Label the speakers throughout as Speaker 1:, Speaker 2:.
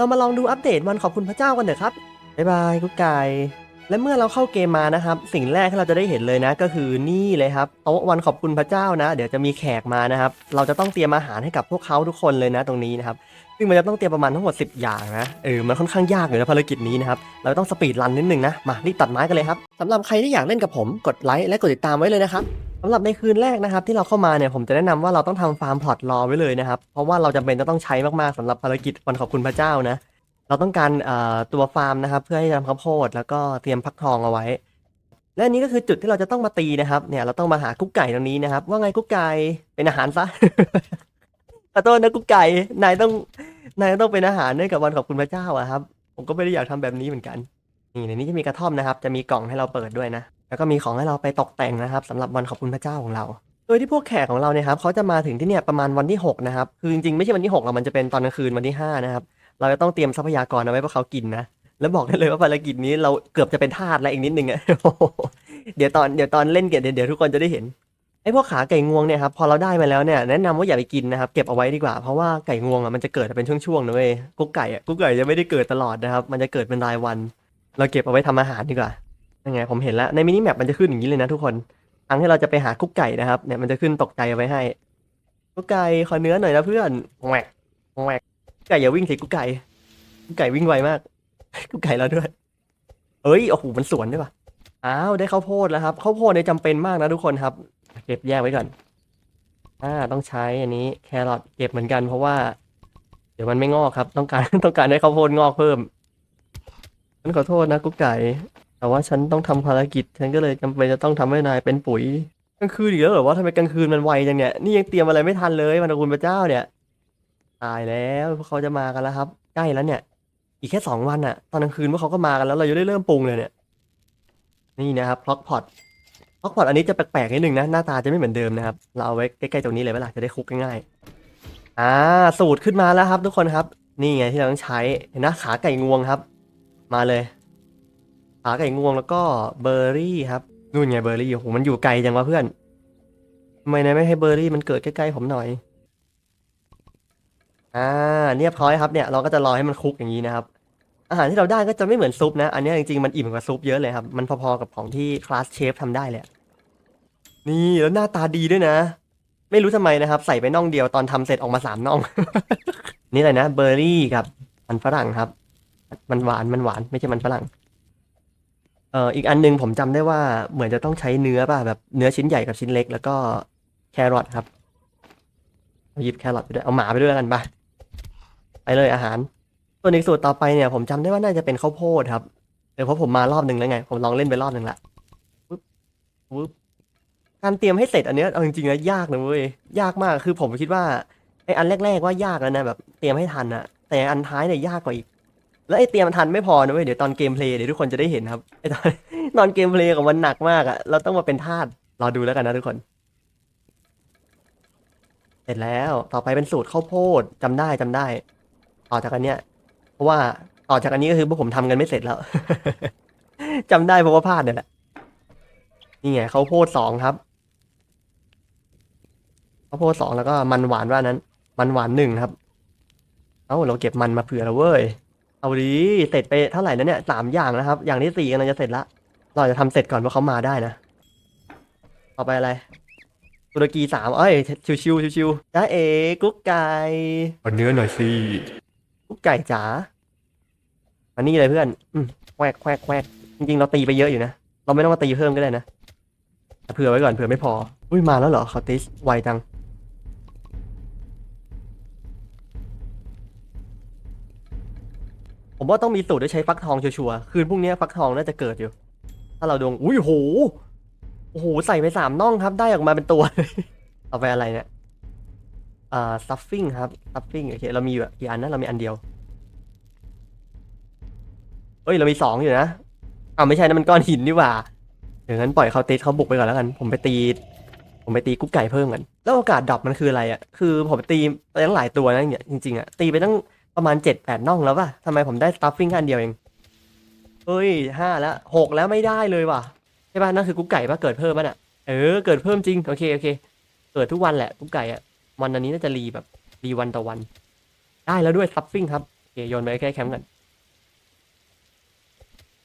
Speaker 1: เรามาลองดูอัปเดตวันขอบคุณพระเจ้ากันเถอะครับบ๊ายบายกุ๊กไก่และเมื่อเราเข้าเกมมานะครับ สิ่งแรกที่เราจะได้เห็นเลยนะ ก็คือนี่เลยครับโต๊ะวันขอบคุณพระเจ้านะ เดี๋ยวจะมีแขกมานะครับ เราจะต้องเตรียมอาหารให้กับพวกเขาทุกคนเลยนะตรงนี้นะครับซึ่งมันจะต้องเตรียมประมาณทั้งหมด 10 อย่างนะเออมันค่อนข้างยากอยู่นะภารกิจนี้นะครับเราต้องสปีดรันนิดนึงนะมารีบตัดไม้กันเลยครับสำหรับใครที่อยากเล่นกับผมกดไลค์และกดติดตามไว้เลยนะครับ สำหรับในคืนแรกนะครับที่เราเข้ามาเนี่ยผมจะแนะนำว่าเราต้องทำฟาร์มพลอตรอไว้เลยนะครับ เพราะว่าเราจำเป็นจะต้องใช้มากๆสำหรับภารกิจวันขอบคุณพระเจ้านะ เราต้องการตัวฟาร์มนะครับ เพื่อให้ทำข้าวโพดแล้วก็เตรียมพักทองเอาไว้ และนี้ก็คือจุดที่เราจะต้องมาตีนะครับเนี่ยเราต้องมาหากุ๊กไก่ตรงนี้นะครับ ว่าไงกุ๊กไก่เป็นอาหารซะขอโทษนะกุ๊กไก่นายต้องนายต้องเป็นอาหารให้กับวันขอบคุณพระเจ้าอะครับ ผมก็ไม่ได้อยากทำแบบนี้เหมือนกันนี่ในนี้จะมีกระท่อมนะครับ จะมีกล่องให้เราเปิดด้วยนะ แล้วก็มีของให้เราไปตกแต่งนะครับสำหรับวันขอบคุณพระเจ้าของเรา โดยที่พวกแขกของเราเนี่ยครับเขาจะมาถึงที่เนี่ยประมาณวันที่6นะครับคือจริงๆไม่ใช่วันที่6หรอกมันจะเป็นตอนกลางคืนวันที่5นะครับเราจะต้องเตรียมทรัพยากรเอาไว้เพื่อเขากินนะแล้วบอกได้เลยว่าภารกิจนี้เราเกือบจะเป็นทาสแล้วอีกนิดนึงอะเดี๋ยวตอนเดี๋ยวตอนเล่นเกมเดี๋ยวเดี๋ยวทุกคนจะได้เห็นไอ้พวกขาไก่งวงเนี่ยครับพอเราได้มาแล้วเนี่ยแนะนำว่าอย่าไปกินนะครับเก็บเอาไว้ดีกว่าเพราะว่าไก่งวงอะมันจะเกิดเป็นช่วงๆนะเว้ยกุ๊กไก่อะกุ๊กไก่จะไม่ได้เกิดตลอดนะครับมันจะเกิดเป็นรายวัน เราเก็บเอาไว้ทำอาหารดีกว่า ยังไงผมเห็นแล้วในมินิแมปมันจะขึ้นอย่างนี้เลยนะทุกคนทางที่เราจะไปหากุ๊กไก่นะครับเนี่ยมันจะขึ้นตกใจไว้ให้กุ๊กไก่ขอเนื้อหน่อยนะเพื่อนแหวกแหวกกุ๊กไก่อย่าวิ่งสิกุ๊กไก่กุ๊กไก่วิ่งไวมากกุ๊กไก่เราด้วยเอ้ยโอ้โหมันสวนด้วยปะอ้าวได้ข้าวโพดแล้วครับข้าวโพดเนี่ยจำเป็นมากนะทุกคนครับ เก็บแยกไว้ก่อนอ่าต้องใช้อันนี้แครอทเก็บเหมือนกัน เพราะว่า เดี๋ยวมันไม่งอกครับ ต้องการต้องการให้ข้าวโพดงอกเพิ่มฉันขอโทษนะกุ๊กไก่ แต่ว่าฉันต้องทำภารกิจ ฉันก็เลยจำเป็นจะต้องทำให้นายเป็นปุ๋ยกลางคืนอีกแล้วเหรอว่าทำไมกลางคืนมันไวจังเนี่ยนี่ยังเตรียมอะไรไม่ทันเลยมันคุณพระเจ้าเนี่ยตายแล้วพวกเขาจะมากันแล้วครับ ใกล้แล้วเนี่ย อีกแค่สองวันอะตอนกลางคืนพวกเขาก็มากันแล้วเราจะได้เริ่มปรุงเลยเนี่ยนี่นะครับพล็อกพอตพล็อกพอตอันนี้จะแปลกๆนิดนึงนะหน้าตาจะไม่เหมือนเดิมนะครับ เราเอาไว้ใกล้ๆตรงนี้เลยเวลาจะได้คุกง่ายๆอ่าสูตรขึ้นมาแล้วครับ ทุกคนครับ นี่ไงที่เราต้องใช้เห็นนะขาไก่งวงครับ มาเลย ขาไก่งวงแล้วก็เบอร์รี่ครับนู่นไงเบอร์รี่โอ้โหมันอยู่ไกลจังวะเพื่อนทำไมนายไม่ให้เบอร์รี่มันเกิดใกล้ๆผมหน่อย อ่าเรียบร้อยครับเนี่ย เราก็จะรอให้มันคลุกอย่างนี้นะครับ อาหารที่เราได้ก็จะไม่เหมือนซุปนะ อันนี้จริงๆมันอิ่มกว่าซุปเยอะเลยครับ มันพอๆกับของที่คลาสเชฟทำได้เลยนี่แล้วหน้าตาดีด้วยนะ ไม่รู้ทำไมนะครับ ใส่ไปน่องเดียวตอนทำเสร็จออกมาสามน่อง นี่เลยนะเบอร์รี่กับ มันฝรั่งครับ มันหวานมันหวานไม่ใช่มันฝรั่ง เอ่ออีกอันหนึงผมจำได้ว่าเหมือนจะต้องใช้เนื้อป่ะแบบเนื้อชิ้นใหญ่กับชิ้นเล็ก แล้วก็แครอทครับเอาหยิบแครอทไปด้วยเอาหมาไปด้วยแล้วกันปะไปเลยอาหาร ส่วนอีกสูตรต่อไปเนี่ย ผมจำได้ว่าน่าจะเป็นข้าวโพดครับเออเพราะผมมารอบหนึ่งแล้วไง ผมลองเล่นไปรอบหนึ่งละปึ๊บปึ๊บการเตรียมให้เสร็จอันเนี้ยเอาจริงๆนะยากนะเว้ยยากมากคือผมคิดว่าไออันแรก ๆว่ายากแล้วนะแบบเตรียมให้ทันอะแต่อันท้ายเนี่ยยากกว่าอีก แล้วไอเตรียมทันไม่พอนะเว้ยเดี๋ยวตอนเกมเพลย์เดี๋ยวทุกคนจะได้เห็นครับไอตอนตอนเกมเพลย์ของมันหนักมากอะเราต้องมาเป็นทาสรอดูแล้วกันนะทุกคน เสร็จแล้วต่อไปเป็นสูตรข้าวโพดจำได้จำได้ ต่อจากอันเนี้ย เพราะว่าต่อจากอันนี้ก็คือพวกผมทำกันไม่เสร็จแล้ว จำได้เพราะว่าพลาดเนี่ยแหละนี่ไงข้าวโพดสองครับข้าวโพดสองแล้วก็มันหวานว่านั้น มันหวานหนึ่งครับ เอ้าเราเก็บมันมาเผื่อแล้วเว้ย เอาดีเสร็จไปเท่าไหร่นะเนี่ยสามอย่างนะครับ อย่างที่สี่กำลังจะเสร็จละ เราจะทำเสร็จก่อนเพราะเขามาได้นะ ต่อไปอะไร ตุรกีสามเอ้ย ชิวชิวชิวชิวๆจ้าเอกุ๊กไก่ขอเนื้อหน่อยสิกุ๊กไก่จ๋าอันนี้เลยเพื่อน อืมแควกแควกแควกจริงๆ เราตีไปเยอะอยู่นะ เราไม่ต้องมาตีเพิ่มก็ได้นะแต่เผื่อไว้ก่อนเผื่อไม่พอ อุ้ยมาแล้วเหรอคอติสไวจัง ผมว่าต้องมีสูตรด้วยใช้ฟักทองชัวร์ๆคืนพรุ่งนี้ฟักทองน่าจะเกิดอยู่ ถ้าเราดวงอุ้ยโหโอ้โหใส่ไปสามน่องครับ ได้ออกมาเป็นตัวเอาไปอะไรเนี่ยอ่า stuffing ครับ stuffing โอเคเรามีอยู่กี่อันนะเรามีอันเดียวเอ้ยเรามีสองอยู่นะอ้าวไม่ใช่นะมันก้อนหินนี่หว่าอย่างนั้นปล่อยเขาเติดเขาบุกไปก่อนแล้วกัน ผมไปตี ผมไปตีกุ๊กไก่เพิ่มกันแล้วโอกาสดรอปมันคืออะไรอะคือผมตีไปตั้งหลายตัวนะเนี่ยจริงๆอะตีไปตั้ง ประมาณเจ็ดแปดน่องแล้วป่ะทำไมผมได้ stuffing แค่อันเดียวเองเฮ้ยห้าแล้วหกแล้วไม่ได้เลยว่ะใช่ป่ะนั่นคือกุ๊กไก่ป่ะเกิดเพิ่มป่ะน่ะเออเกิดเพิ่มจริงโอเคโอเค เกิดทุกวันแหละกุ๊กไก่อะวันอันนี้น่าจะรีแบบรีวันต่อวัน ได้แล้วด้วย stuffing ครับโอเคโยนไปแค่แคมป์กัน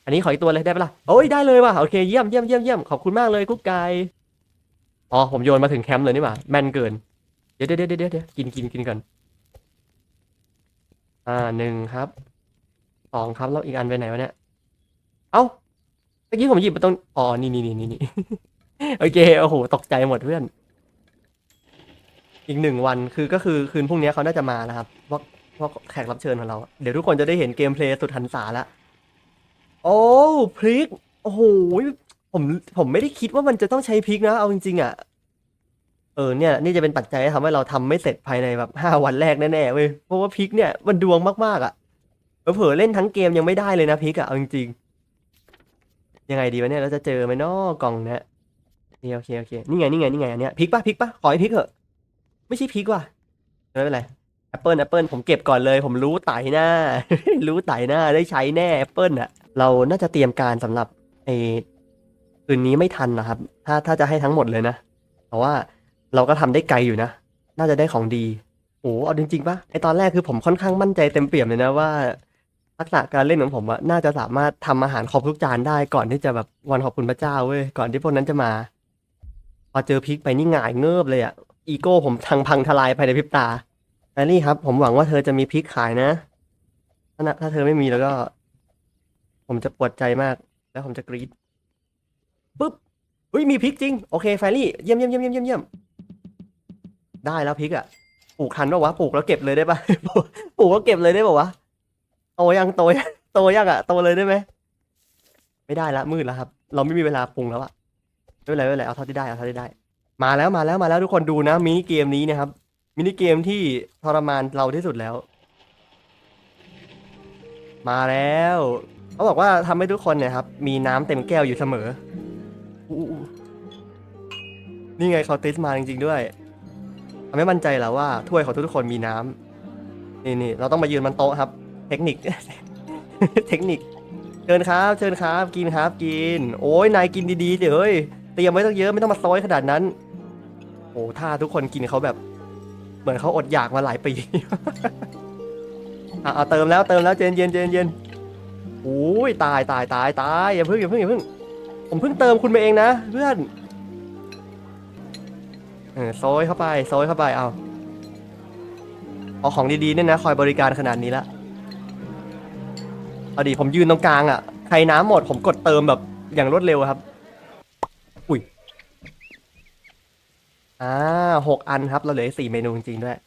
Speaker 1: อันนี้ขออีกตัวเลยได้ปะล่ะโอ้ยได้เลยว่ะโอเคเยี่ยมเยี่ยมเยี่ยมเยี่ยมขอบคุณมากเลยกุ๊กไก่อ๋อผมโยนมาถึงแคมป์เลยนี่หว่าแมนเกินเดี๋ยวเดี๋ยวเดี๋ยวเดี๋ยวเดี๋ยวกินกินกินก่อน อ่าหนึ่งครับสองครับแล้วอีกอันไปไหนวะเนี่ย เอ้าเมื่อกี้ผมหยิบมาตรงอ๋อนี่นี่นี่นี่ โอเคโอ้โหตกใจหมดเพื่อน อีกหนึ่งวันคือก็คือคืนพรุ่งนี้เขาน่าจะมานะครับเพราะเพราะแขกรับเชิญของเรา เดี๋ยวทุกคนจะได้เห็นเกมเพลย์สุดหันษาละโอ้พริก โอ้โหผมผมไม่ได้คิดว่ามันจะต้องใช้พริกนะ เอาจริงๆอะ เออเนี่ยนี่จะเป็นปัจจัยที่ทำให้เราทำไม่เสร็จภายในแบบห้าวันแรกแน่ๆเว้ยเพราะว่าพิกเนี่ยมันดวงมากๆอะเผลอๆเล่นทั้งเกมยังไม่ได้เลยนะพิกอะเอาจริงๆยังไงดีวะเนี่ยเราจะเจอไหมเนาะกล่องเนี้ยโอเคโอเคนี่ไงนี่ไงนี่ไงอันเนี้ยพิกปะพิกปะขอให้พิกเถอะไม่ใช่พิกว่ะไม่เป็นไรแอปเปิลแอปเปิลผมเก็บก่อนเลย ผมรู้ไต่หน้า รู้ไต่หน้าได้ใช้แน่แอปเปิลอะเราน่าจะเตรียมการสำหรับไอ้คืนนี้ไม่ทันนะครับ ถ้าถ้าจะให้ทั้งหมดเลยนะแต่ว่า เราก็ทำได้ไกลอยู่นะ น่าจะได้ของดีโอ้เอาจริงๆปะไอตอนแรกคือผมค่อนข้างมั่นใจเต็มเปี่ยมเลยนะว่าทักษะการเล่นของผมอะน่าจะสามารถทำอาหารครบทุกจานได้ก่อนที่จะแบบวันขอบคุณพระเจ้าเว้ยก่อนที่พวกนั้นจะมา พอเจอพริกไปนี่หงายเงิบเลยอะอีโก้ผมทังพังทลายภายในพริบตาแอลลี่ครับ ผมหวังว่าเธอจะมีพริกขายนะถ้านะถ้าเธอไม่มีแล้วก็ ผมจะปวดใจมาก แล้วผมจะกรี๊ดปุ๊บเฮ้ยมีพริกจริง โอเคแฟรี่เยี่ยมเยี่ยมเยี่ยมเยี่ยมเยี่ยมเยี่ยม ได้แล้วพริกอะปลูกทันปะวะปลูกแล้วเก็บเลยได้ปะปลูกแล้วเก็บเลยได้ปะวะโตยังโตยังโตยังอะโตเลยได้ไหมไม่ได้ละมืดแล้วครับ เราไม่มีเวลาปรุงแล้วอะไม่เป็นไรไม่เป็นไรเอาเท่าที่ได้เอาเท่าที่ได้ มาแล้วมาแล้วมาแล้วทุกคนดูนะมินิเกมนี้นะครับมินิเกมที่ทรมานเราที่สุดแล้ว มาแล้วเขาบอกว่าทำให้ทุกคนเนี่ยครับมีน้ำเต็มแก้วอยู่เสมอออนี่ไงเขาติสมาจริงๆด้วย ทำให้มั่นใจแล้วว่าถ้วยของทุกๆคนมีน้ำนี่นี่เราต้องมายืนบนโต๊ะครับ เทคนิค เทคนิคเชิญครับ เชิญครับ กินครับ กิน โอ้ยนายกินดีๆเดี๋ยวเตรียมไว้ตั้งเยอะไม่ต้องมาซอยขนาดนั้น โอ้ถ้าทุกคนกินเขาแบบ เหมือนเขาอดอยากมาหลายปีอะเอาเติมแล้วเติมแล้วเจนเย็นเจนเย็นโอ้ยตายตายตายตายอย่าเพิ่งอย่าเพิ่งอย่าเพิ่งผมเพิ่งเติมคุณไปเองนะเพื่อน เออโซยเข้าไปโซยเข้าไปเอาเอาของดีๆเนี่ยนะคอยบริการขนาดนี้ละเอาดิผมยืนตรงกลางอะใครน้ำหมดผมกดเติมแบบอย่างรวดเร็วครับ อุ้ยอ่าหกอันครับ เราเหลืออกสี่เมนูจริงๆด้วย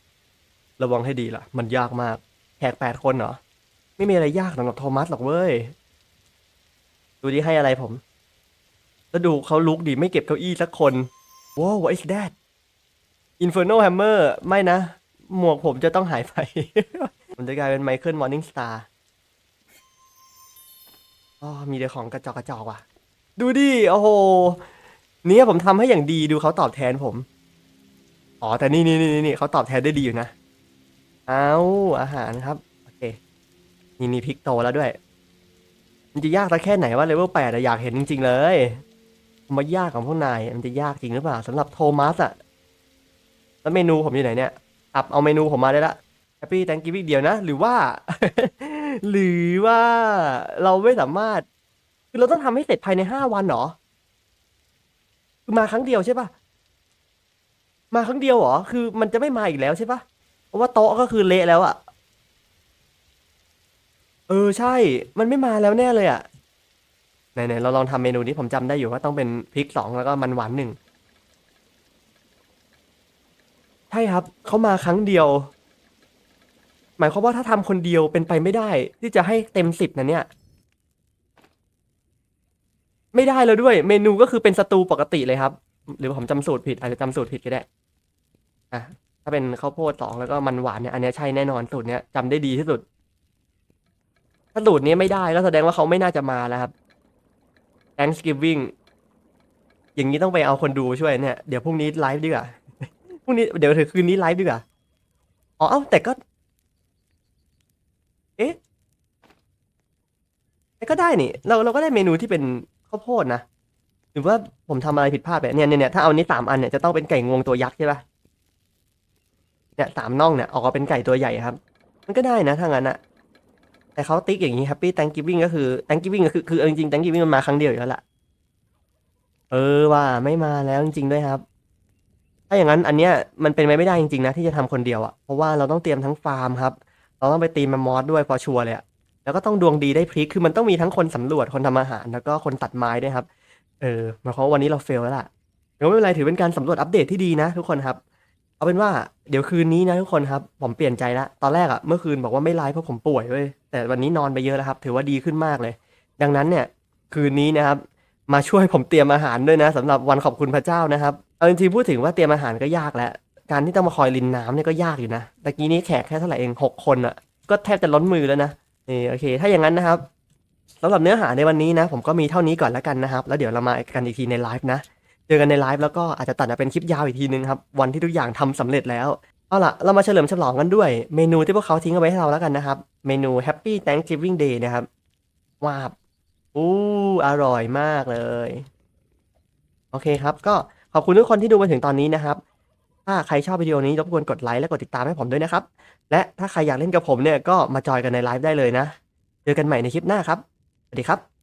Speaker 1: ระวังให้ดีล่ะ มันยากมากแขกแปดคนเหรอ ไม่มีอะไรยากสำหรับโทมัสหรอกเว้ย ดูดิให้อะไรผม แล้วดูเขาลุกดีไม่เก็บเก้าอี้สักคน ว้าว what is that Inferno Hammer ไม่นะ หมวกผมจะต้องหายไป ผมจะกลายเป็นไมเคิลมอร์นิ่งสตาร์อ๋อมีแต่ของกระจอกกระจอกว่ะ ดูดิ โอ้โห เนี่ยผมทำให้อย่างดีดูเขาตอบแทนผม อ๋อ แต่นี่นี่นี่นี่เขาตอบแทนได้ดีอยู่นะ เอาอาหารครับ โอเค นี่นี่พริกโตแล้วด้วย มันจะยากสักแค่ไหนว่าเลเวลแปดอยากเห็นจริง ๆ เลย มันมายากของพวกนาย มันจะยากจริงหรือเปล่าสำหรับโทมัสอะ แล้วเมนูผมอยู่ไหนเนี่ยอับเอาเมนูผมมาได้ละแฮปปี้แตงกิวิเดียวนะ หรือว่า หรือว่าเราไม่สามารถ คือเราต้องทำให้เสร็จภายในห้าวันเหรอคือมาครั้งเดียวใช่ปะมาครั้งเดียวเหรอ คือมันจะไม่มาอีกแล้วใช่ปะเพราะว่าโต๊ะก็คือเละแล้วอะเออใช่ มันไม่มาแล้วแน่เลยอะไหนๆเราลองทำเมนูนี้ผมจำได้อยู่ว่าต้องเป็นพริกสองแล้วก็มันหวานหนึ่ง ใช่ครับ เขามาครั้งเดียว หมายความว่าถ้าทำคนเดียวเป็นไปไม่ได้ ที่จะให้เต็มสิบนะเนี่ย ไม่ได้แล้วด้วย เมนูก็คือเป็นสตูปกติเลยครับ หรือผมจำสูตรผิด อาจจะจำสูตรผิดก็ได้ อะ ถ้าเป็นข้าวโพดสองแล้วก็มันหวานเนี่ย อันเนี้ยใช่แน่นอนสูตรเนี้ยจำได้ดีที่สุด ถ้าสูตรนี้ไม่ได้ก็แสดงว่าเขาไม่น่าจะมาแล้วครับ Thanksgiving อย่างนี้ต้องไปเอาคนดูช่วยเนี่ย เดี๋ยวพรุ่งนี้ไลฟ์ดีกว่า พรุ่งนี้เดี๋ยวถึงคืนนี้ไลฟ์ดีกว่าอ๋อเอ้าแต่ก็ เอ๊ะแต่ก็ได้นี่ เราเราก็ได้เมนูที่เป็นข้าวโพดนะหรือว่าผมทำอะไรผิดพลาดไปเนี่ยเนี่ยเนี่ยถ้าเอานี้สามอันเนี่ยจะต้องเป็นไก่งวงตัวยักษ์ใช่ปะเนี่ยสามน่องเนี่ยออกมาเป็นไก่ตัวใหญ่ครับ มันก็ได้นะถ้างั้นอะแต่เขาติ๊กอย่างนี้ Happy Thanksgiving ก็คือ Thanksgiving ก็คือคือจริงๆ Thanksgiving มันมาครั้งเดียวอยู่แล้วล่ะ เออว่าไม่มาแล้วจริงๆด้วยครับ ถ้าอย่างนั้นอันเนี้ยมันเป็นไปไม่ได้จริงๆนะที่จะทำคนเดียวอะเพราะว่าเราต้องเตรียมทั้งฟาร์มครับ เราต้องไปตีมมอสด้วยพอชัวร์เลยอะแล้วก็ต้องดวงดีได้พริกคือมันต้องมีทั้งคนสำรวจคนทำอาหาร แล้วก็คนตัดไม้ด้วยครับ เออหมายความว่าวันนี้เราเฟลแล้วล่ะแต่ไม่เป็นไรถือเป็นการสำรวจอัปเดตที่ดีนะทุกคนครับ เอาเป็นว่าเดี๋ยวคืนนี้นะทุกคนครับ ผมเปลี่ยนใจละตอนแรกอะเมื่อคืนบอกว่าไม่ไลฟ์เพราะผมป่วยเว้ยแต่วันนี้นอนไปเยอะแล้วครับ ถือว่าดีขึ้นมากเลย ดังนั้นเนี่ย คืนนี้นะครับ มาช่วยผมเตรียมอาหารด้วยนะสำหรับวันขอบคุณพระเจ้านะครับ เอาจริงๆพูดถึงว่าเตรียมอาหารก็ยากแล้ว การที่ต้องมาคอยรินน้ำเนี่ยก็ยากอยู่นะตะกี้นี้แขกแค่เท่าไหร่เองหกคนอะก็แทบจะล้นมือแล้วนะนี่โอเค ถ้าอย่างนั้นนะครับสำหรับเนื้อหาในวันนี้นะ ผมก็มีเท่านี้ก่อนแล้วกันนะครับ แล้วเดี๋ยวเรามากันอีกทีในไลฟ์นะ เจอกันในไลฟ์แล้วก็อาจจะตัดมาเป็นคลิปยาวอีกทีนึงครับวันที่ทุกอย่างทำสำเร็จแล้วเอาล่ะ เรามาเฉลิมฉลองกันด้วย เมนูที่พวกเขาทิ้งเอาไว้ให้เราแล้วกันนะครับ เมนู Happy Thanksgiving Day นะครับว้าบอู้อร่อยมากเลย โอเคครับก็ ขอบคุณทุกคนที่ดูมาถึงตอนนี้นะครับ ถ้าใครชอบวิดีโอนี้รบกวนกดไลค์และกดติดตามให้ผมด้วยนะครับ และถ้าใครอยากเล่นกับผมเนี่ยก็มาจอยกันในไลฟ์ได้เลยนะ เจอกันใหม่ในคลิปหน้าครับ สวัสดีครับ